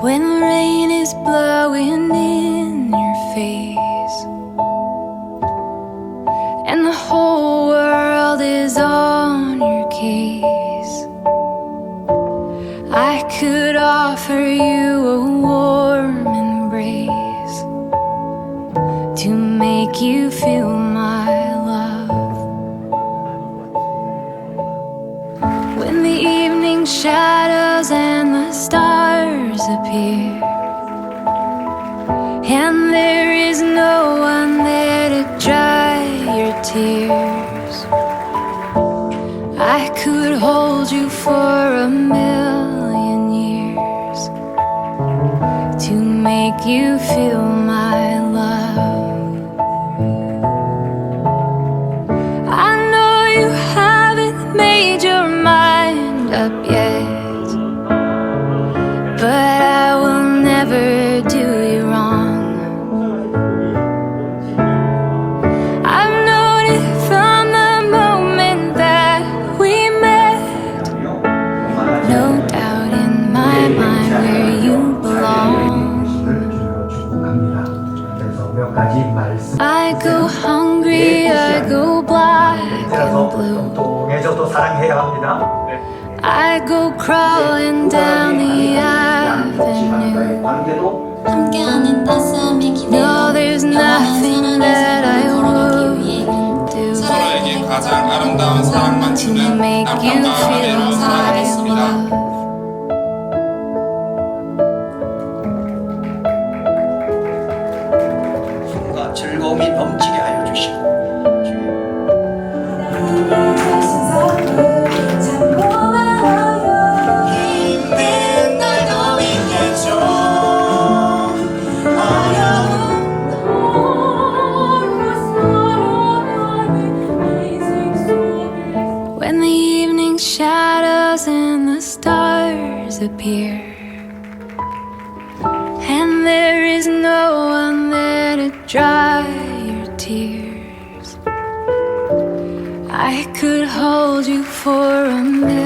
When rain is blowing in your face And the whole world is on your case I could offer you a warm embrace To make you feel my love. When the evening shadows and the stars appear, and there is no one there to dry your tears. I could hold you for a million years to make you feel my love. 동통해져도 사랑해야 합니다. I go crawling down the avenue. 관계도 함께하는 따스함의 기대 No, there's nothing that I wouldn't do 서로에게 가장 아름다운 사랑만 to 주는 make you 남편과 feel 아내로 my 살아가겠습니다. love. 즐거움이 넘치게 하여 주시고 and there is no one there to dry your tears, I could hold you for a million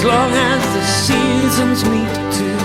As long as the seasons meet to